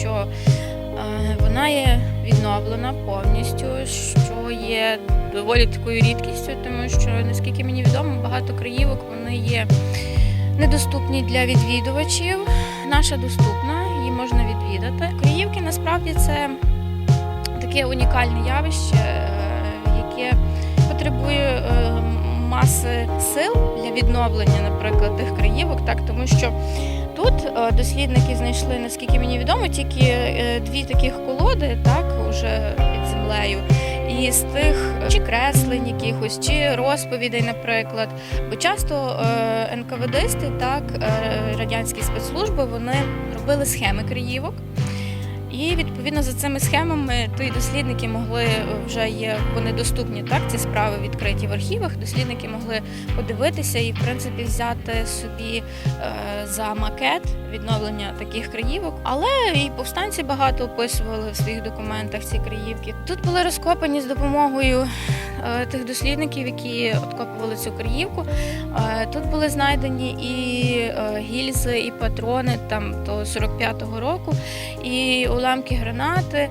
що е, вона є відновлена повністю, що є доволі такою рідкістю, тому що, наскільки мені відомо, багато краївок вони є недоступні для відвідувачів. Наша доступна, її можна відвідати. Краївки насправді це таке унікальне явище, е, яке потребує е, маси сил для відновлення, наприклад, тих краївок, так тому що тут е, дослідники знайшли, наскільки мені відомо, тільки е, дві таких колоди, так уже під землею. І з тих е, чи креслень якихось, чи розповідей, наприклад. Бо часто НКВДисти, так, радянські спецслужби, вони робили схеми краївок. І відповідно за цими схемами ті дослідники могли е, вже є вони доступні, так ці справи відкриті в архівах. Дослідники могли подивитися і в принципі взяти собі е, за макет відновлення таких краївок. Але і повстанці багато описували в своїх документах ці краївки. Тут були розкопані з допомогою тих дослідників, які откопували цю краївку. Е, Тут були знайдені і е, гільзи, і патрони там до 45-го року, і уламки гранати.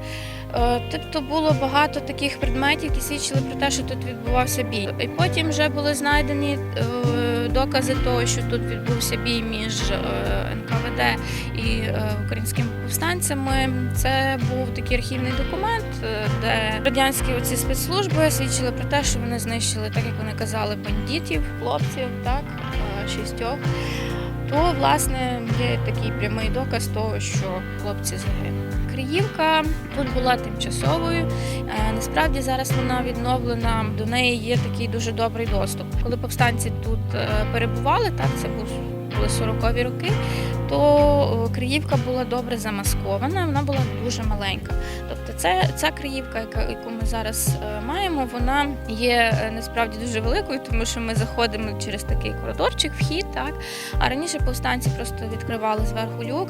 Е, Тобто було багато таких предметів, які свідчили про те, що тут відбувався бій. І потім вже були знайдені е, докази того, що тут відбувся бій між е, НКВД і українськими повстанцями. Це був такий архівний документ, де радянські оці спецслужби свідчили про те, що вони знищили, так як вони казали, бандитів, хлопців, так, шістьох. То, власне, є такий прямий доказ того, що хлопці загинули. Криївка тут була тимчасовою. Е, Насправді зараз вона відновлена. До неї є такий дуже добрий доступ. Коли повстанці тут е, перебували, так це був були 40-ві роки, то е, Криївка була добре замаскована, вона була дуже маленька. Це ця Криївка, яку ми зараз е, маємо, вона є е, насправді дуже великою, тому що ми заходимо через такий коридорчик, вхід, так. А раніше повстанці просто відкривали зверху люк,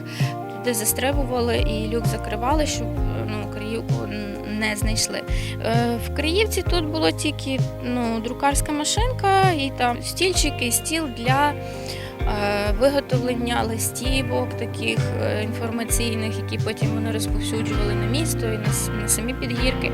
туди застрибували і люк закривали, щоб е, ну, Криївку не знайшли. В Криївці тут було тільки ну, друкарська машинка і там стільчик і стіл для виготовлення листівок таких е, інформаційних, які потім вони розповсюджували на місто і на самі підгірки.